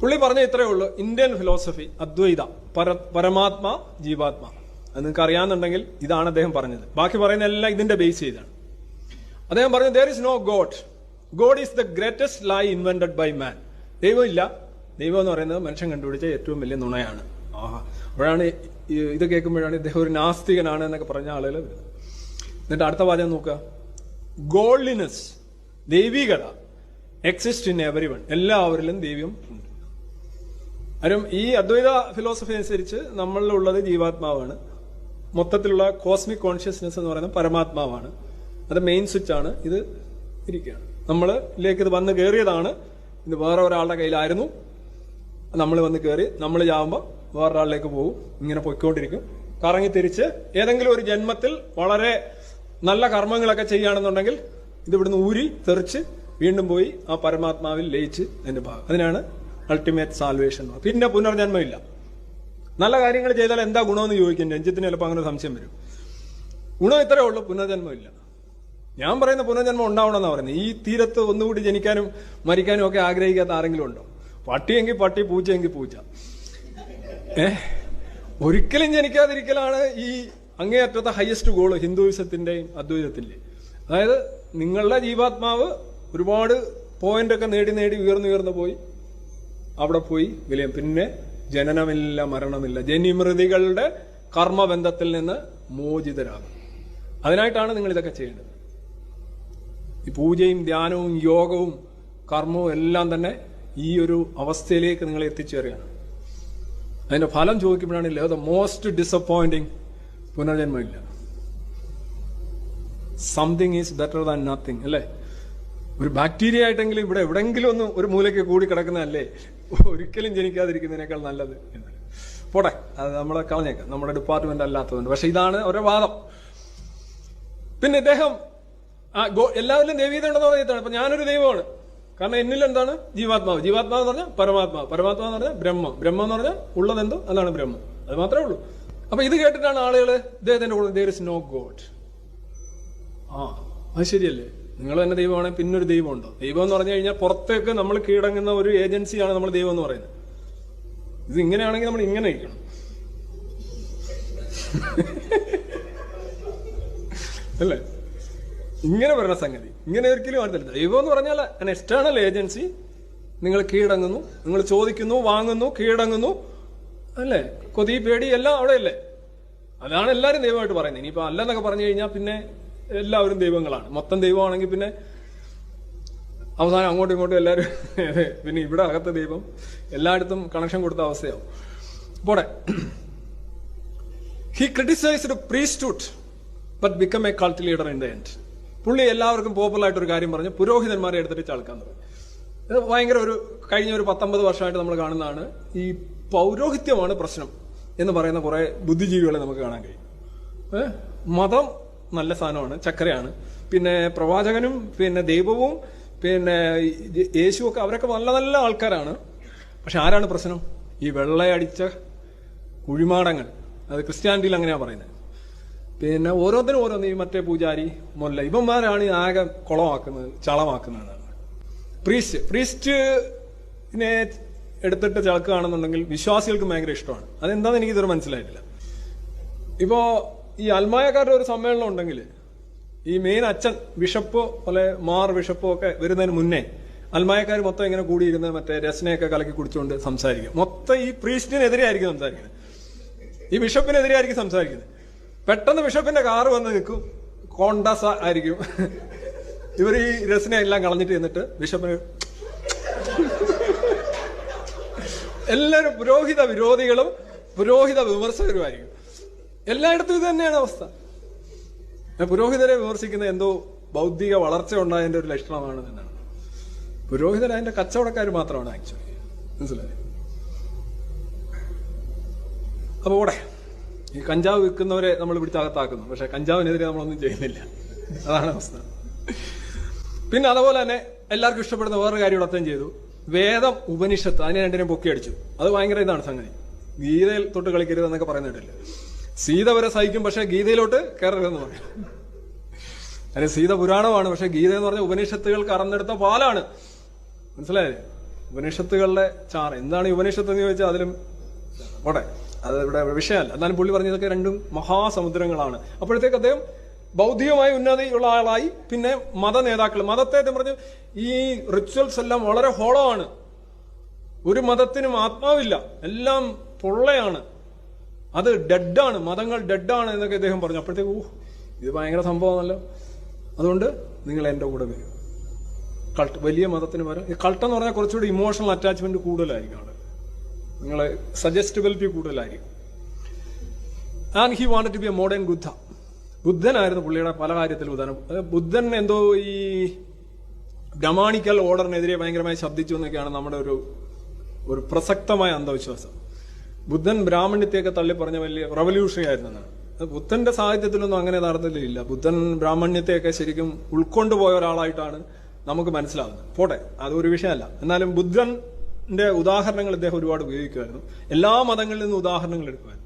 പുള്ളി പറഞ്ഞ ഇത്രേ ഉള്ളൂ. ഇന്ത്യൻ ഫിലോസഫി അദ്വൈത പര പരമാത്മ ജീവാത്മ. അത് നിങ്ങൾക്ക് അറിയാന്നുണ്ടെങ്കിൽ ഇതാണ് അദ്ദേഹം പറഞ്ഞത്. ബാക്കി പറയുന്ന എല്ലാം ഇതിന്റെ ബേസ് ചെയ്താണ്. അദ്ദേഹം പറഞ്ഞു there is no god god is the greatest lie invented by man ദൈവമില്ല. ദൈവം എന്ന് പറയുന്നത് മനുഷ്യൻ കണ്ടുപിടിച്ച ഏറ്റവും വലിയ നുണയാണ്. അപ്പോഴാണ് ഇത് കേൾക്കുമ്പോഴാണ് ഇദ്ദേഹം ഒരു നാസ്തികനാണ് എന്നൊക്കെ പറഞ്ഞ ആളുകൾ വരുന്നത്. എന്നിട്ട് അടുത്ത വാചകം നോക്കുക. ഗോൾഡിനെസ് ദൈവികത എക്സിസ്റ്റ് ഇൻ എവരി വൺ എല്ലാവരിലും ദൈവം ഉണ്ട്. കാര്യം ഈ അദ്വൈത ഫിലോസഫി അനുസരിച്ച് നമ്മളിലുള്ളത് ജീവാത്മാവാണ്. മൊത്തത്തിലുള്ള കോസ്മിക് കോൺഷ്യസ്നെസ് എന്ന് പറയുന്നത് പരമാത്മാവാണ്. അത് മെയിൻ സ്വിച്ച് ആണ്. ഇത് ഇരിക്കുകയാണ്. നമ്മളിലേക്ക് ഇത് വന്ന് കയറിയതാണ് ഇത് വേറെ ഒരാളുടെ കയ്യിലായിരുന്നു. നമ്മൾ വന്ന് കയറി നമ്മൾ ചാവുമ്പോൾ വേറൊരാളിലേക്ക് പോകും. ഇങ്ങനെ പൊയ്ക്കൊണ്ടിരിക്കും. കറങ്ങി തിരിച്ച് ഏതെങ്കിലും ഒരു ജന്മത്തിൽ വളരെ നല്ല കർമ്മങ്ങളൊക്കെ ചെയ്യുകയാണെന്നുണ്ടെങ്കിൽ ഇത് ഇവിടുന്ന് ഊരി തെറിച്ച് വീണ്ടും പോയി ആ പരമാത്മാവിൽ ലയിച്ച് അതിന്റെ ഭാഗം. അതിനാണ് അൾട്ടിമേറ്റ് സാൽവേഷൻ പിന്നെ പുനർജന്മമില്ല. നല്ല കാര്യങ്ങൾ ചെയ്താൽ എന്താ ഗുണമെന്ന് ചോദിക്കും. രഞ്ജിത്തിന് ചിലപ്പോൾ അങ്ങനെ സംശയം വരും. ഗുണം ഇത്രയേ ഉള്ളൂ പുനർജന്മമില്ല. ഞാൻ പറയുന്ന പുനർജന്മം ഉണ്ടാവണമെന്നാണ് പറയുന്നത്. ഈ തീരത്ത് ഒന്നുകൂടി ജനിക്കാനും മരിക്കാനും ഒക്കെ ആഗ്രഹിക്കാത്ത ആരെങ്കിലും ഉണ്ടോ? പട്ടിയെങ്കിൽ പട്ടി പൂച്ചയെങ്കിൽ പൂച്ച. ഏ? ഒരിക്കലും ജനിക്കാതിരിക്കലാണ് ഈ അങ്ങേയറ്റത്തെ ഹയസ്റ്റ് ഗോൾ ഹിന്ദുവിസത്തിന്റെയും അദ്വൈതത്തിന്റെയും. അതായത് നിങ്ങളുടെ ജീവാത്മാവ് ഒരുപാട് പോയിന്റ് ഒക്കെ നേടി നേടി ഉയർന്നു ഉയർന്നു പോയി. അവിടെ പോയി വിലയും. പിന്നെ ജനനമില്ല മരണമില്ല. ജനിമൃതികളുടെ കർമ്മബന്ധത്തിൽ നിന്ന് മോചിതരാകും അതിനായിട്ടാണ് നിങ്ങൾ ഇതൊക്കെ ചെയ്യേണ്ടത്. ഈ പൂജയും ധ്യാനവും യോഗവും കർമ്മവും എല്ലാം തന്നെ ഈ ഒരു അവസ്ഥയിലേക്ക് നിങ്ങൾ എത്തിച്ചേരുകയാണ്. അതിന്റെ ഫലം ചോദിക്കുമ്പോഴാണ് the most disappointing പുനർജന്മമില്ല. Something is better than nothing അല്ലേ? ഒരു ബാക്ടീരിയ ആയിട്ടെങ്കിലും ഇവിടെ എവിടെങ്കിലും ഒന്ന് ഒരു മൂലയ്ക്ക് കൂടി കിടക്കുന്നതല്ലേ? ഒരിക്കലും ജനിക്കാതിരിക്കുന്നതിനേക്കാൾ നല്ലത് എന്ന് പോട്ടെ അത് നമ്മളെ കളഞ്ഞേക്കാം. നമ്മുടെ ഡിപ്പാർട്ട്മെന്റ് അല്ലാത്തതുകൊണ്ട്. പക്ഷെ ഇതാണ് ഓരോ വാദം. പിന്നെ ഇദ്ദേഹം എല്ലാവരിലും ദൈവീത ഉണ്ടെന്ന് പറഞ്ഞിട്ടാണ് അപ്പൊ ഞാനൊരു ദൈവമാണ്. കാരണം എന്നിൽ എന്താണ്? ജീവാത്മാവ്. ജീവാത്മാവ് എന്ന് പറഞ്ഞാൽ പരമാത്മാവ്. പരമാത്മാവ് എന്ന് പറഞ്ഞാൽ ബ്രഹ്മം. ബ്രഹ്മം എന്ന് പറഞ്ഞാൽ ഉള്ളത് എന്തോ അതാണ് ബ്രഹ്മം. അത് മാത്രമേ ഉള്ളൂ. അപ്പൊ ഇത് കേട്ടിട്ടാണ് ആളുകൾ ഇദ്ദേഹത്തിന്റെ കൂടെ ദേർ ഇസ് നോ ഗോഡ് ആ അത് ശരിയല്ലേ? നിങ്ങൾ തന്നെ ദൈവമാണെങ്കിൽ പിന്നൊരു ദൈവമുണ്ടോ? ദൈവം എന്ന് പറഞ്ഞു കഴിഞ്ഞാൽ പുറത്തേക്ക് നമ്മൾ കീഴടങ്ങുന്ന ഒരു ഏജൻസിയാണ് നമ്മൾ ദൈവം എന്ന് പറയുന്നത്. ഇത് ഇങ്ങനെയാണെങ്കിൽ നമ്മൾ ഇങ്ങനെ ഇരിക്കണം. അല്ലേ? ഇങ്ങനെ പറയുന്ന സംഗതി. ഇങ്ങനെ ഒരിക്കലും അറിയില്ല ദൈവം എന്ന് പറഞ്ഞാൽ an എക്സ്റ്റേണൽ ഏജൻസി നിങ്ങൾ കീഴടങ്ങുന്നു നിങ്ങൾ ചോദിക്കുന്നു വാങ്ങുന്നു കീഴടങ്ങുന്നു. അല്ലേ? കൊതി പേടി എല്ലാം അവിടെയല്ലേ? അതാണ് എല്ലാവരും ദൈവമായിട്ട് പറയുന്നത്. ഇനിയിപ്പോ അല്ലെന്നൊക്കെ പറഞ്ഞു കഴിഞ്ഞാൽ പിന്നെ എല്ലാവരും ദൈവങ്ങളാണ്. മൊത്തം ദൈവമാണെങ്കിൽ പിന്നെ അവസാനം അങ്ങോട്ടും ഇങ്ങോട്ടും എല്ലാവരും പിന്നെ ഇവിടെ അകത്തെ ദൈവം എല്ലായിടത്തും കണക്ഷൻ കൊടുത്ത അവസ്ഥയാവും. പോടെ. He criticised priesthood but become a cult leader in the end പുള്ളി എല്ലാവർക്കും പോപ്പുലർ ആയിട്ട് ഒരു കാര്യം പറഞ്ഞു. പുരോഹിതന്മാരെ എടുത്തിട്ട് ചളക്കാൻ തുടങ്ങി. ഇത് ഭയങ്കര ഒരു കഴിഞ്ഞ ഒരു പത്തൊമ്പത് വർഷമായിട്ട് നമ്മൾ കാണുന്നതാണ് ഈ പൗരോഹിത്യമാണ് പ്രശ്നം എന്ന് പറയുന്ന കുറെ ബുദ്ധിജീവികളെ നമുക്ക് കാണാൻ കഴിയും? മതം നല്ല സാധനമാണ് ചക്കരയാണ്. പിന്നെ പ്രവാചകനും പിന്നെ ദൈവവും പിന്നെ യേശുവൊക്കെ അവരൊക്കെ നല്ല നല്ല ആൾക്കാരാണ്. പക്ഷെ ആരാണ് പ്രശ്നം? ഈ വെള്ളയടിച്ച കുഴിമാടങ്ങൾ. അത് ക്രിസ്ത്യാനിറ്റിയിൽ അങ്ങനെയാണ് പറയുന്നത്. പിന്നെ ഓരോരുത്തരും ഓരോന്ന് ഈ മറ്റേ പൂജാരി മൊല്ല. ഇവന്മാരാണ് ഈ ആകെ കുളമാക്കുന്നത് ചളമാക്കുന്നതാണ്. പ്രീസ്റ്റ്. പ്രീസ്റ്റിനെ എടുത്തിട്ട് ചളക്കുകയാണെന്നുണ്ടെങ്കിൽ വിശ്വാസികൾക്ക് ഭയങ്കര ഇഷ്ടമാണ്. അതെന്താന്ന് എനിക്ക് ഇതൊരു മനസ്സിലായിട്ടില്ല. ഇപ്പോ ഈ അൽമായക്കാരുടെ ഒരു സമ്മേളനം ഉണ്ടെങ്കിൽ ഈ മെയിൻ അച്ഛൻ ബിഷപ്പോ അല്ലെ മാർ ബിഷപ്പോ ഒക്കെ വരുന്നതിന് മുന്നേ അൽമായക്കാർ മൊത്തം ഇങ്ങനെ കൂടിയിരുന്ന് മറ്റേ രസനയൊക്കെ കലക്കി കുടിച്ചുകൊണ്ട് സംസാരിക്കും. മൊത്തം ഈ പ്രീസ്റ്റിനെതിരെ ആയിരിക്കും സംസാരിക്കുന്നത്. ഈ ബിഷപ്പിനെതിരെ ആയിരിക്കും സംസാരിക്കുന്നത്. പെട്ടെന്ന് ബിഷപ്പിന്റെ കാറ് വന്ന് നിൽക്കും. കോണ്ടസ ആയിരിക്കും. ഇവർ ഈ രസന എല്ലാം കളഞ്ഞിട്ട് എന്നിട്ട് ബിഷപ്പിന് എല്ലാവരും പുരോഹിത വിരോധികളും പുരോഹിത വിമർശകരുമായിരിക്കും. എല്ലായിടത്തും ഇത് തന്നെയാണ് അവസ്ഥ. പുരോഹിതരെ വിമർശിക്കുന്ന എന്തോ ബൗദ്ധിക വളർച്ച ഉണ്ടായതിന്റെ ഒരു ലക്ഷണമാണ് എന്നാണ്. പുരോഹിതർ അതിന്റെ കച്ചവടക്കാർ മാത്രമാണ് ആക്ച്വലി. മനസ്സിലായി? അപ്പൊ ഓടെ ഈ കഞ്ചാവ് വിൽക്കുന്നവരെ നമ്മൾ പിടിച്ചകത്താക്കുന്നു പക്ഷെ കഞ്ചാവിനെതിരെ നമ്മളൊന്നും ചെയ്യുന്നില്ല. അതാണ് അവസ്ഥ. പിന്നെ അതുപോലെ തന്നെ എല്ലാവർക്കും ഇഷ്ടപ്പെടുന്ന വേറൊരു കാര്യം ഇവിടെ ചെയ്തു. വേദം ഉപനിഷത്ത് അതിനെ രണ്ടിനെയും പൊക്കി അടിച്ചു അത് ഭയങ്കര ഇതാണ് സംഗതി. ഗീതയിൽ തൊട്ട് കളിക്കരുത് എന്നൊക്കെ പറയുന്നിട്ടില്ല സീത വരെ സഹിക്കും പക്ഷെ ഗീതയിലോട്ട് കയറരുതെന്ന് പറയും അതിന് സീത പുരാണമാണ് പക്ഷെ ഗീത എന്ന് പറഞ്ഞ ഉപനിഷത്തുകൾ കറന്നെടുത്ത പാലാണ്. മനസ്സിലായില്ലേ? ഉപനിഷത്തുകളുടെ ചാറ്. എന്താണ് ഈ ഉപനിഷത്ത് എന്ന് ചോദിച്ചാൽ അതിലും പോട്ടെ അത് ഇവിടെ വിഷയമല്ല. എന്നാലും പുള്ളി പറഞ്ഞതൊക്കെ രണ്ടും മഹാസമുദ്രങ്ങളാണ്. അപ്പോഴത്തേക്ക് അദ്ദേഹം ബൗദ്ധികമായ ഉന്നതിയുള്ള ആളായി പിന്നെ മത നേതാക്കൾ. മതത്തെ പറഞ്ഞു ഈ റിച്വൽസ് എല്ലാം വളരെ ഹോളോ ആണ്. ഒരു മതത്തിനും ആത്മാവില്ല. എല്ലാം പൊള്ളയാണ്. അത് ഡെഡാണ് മതങ്ങൾ ഡെഡാണ് എന്നൊക്കെ അദ്ദേഹം പറഞ്ഞു. അപ്പോഴത്തേക്ക് ഇത് ഭയങ്കര സംഭവമാണല്ലോ. അതുകൊണ്ട് നിങ്ങൾ എന്റെ കൂടെ വരും. കൾട്ട് വലിയ മതത്തിന് പകരം ഈ കൾട്ട് എന്ന് പറഞ്ഞാൽ കുറച്ചുകൂടി ഇമോഷണൽ അറ്റാച്ച്മെന്റ് കൂടുതലായിരിക്കും അവിടെ. നിങ്ങളെ സജസ്റ്റബിലിറ്റി കൂടുതലായിരിക്കും. And he wanted to be a modern Buddha ബുദ്ധനായിരുന്നു പുള്ളിയുടെ പല കാര്യത്തിലും ഉദാഹരണം. ബുദ്ധൻ എന്തോ ഈ ബ്രഹ്മാണിക്കൽ ഓർഡറിനെതിരെ ഭയങ്കരമായി ശബ്ദിച്ചു എന്നൊക്കെയാണ് നമ്മുടെ ഒരു ഒരു പ്രസക്തമായ അന്ധവിശ്വാസം. ബുദ്ധൻ ബ്രാഹ്മണ്യത്തെയൊക്കെ തള്ളി പറഞ്ഞ വലിയ റവല്യൂഷണറി ബുദ്ധന്റെ സാഹിത്യത്തിലൊന്നും അങ്ങനെ നടന്നില്ല ബുദ്ധൻ ബ്രാഹ്മണ്യത്തെയൊക്കെ ശരിക്കും ഉൾക്കൊണ്ടുപോയ ഒരാളായിട്ടാണ് നമുക്ക് മനസ്സിലാവുന്നത്. പോട്ടെ അതൊരു വിഷയമല്ല. എന്നാലും ബുദ്ധന്റെ ഉദാഹരണങ്ങൾ ഇദ്ദേഹം ഒരുപാട് ഉപയോഗിക്കുമായിരുന്നു. എല്ലാ മതങ്ങളിൽ നിന്നും ഉദാഹരണങ്ങൾ എടുക്കുമായിരുന്നു.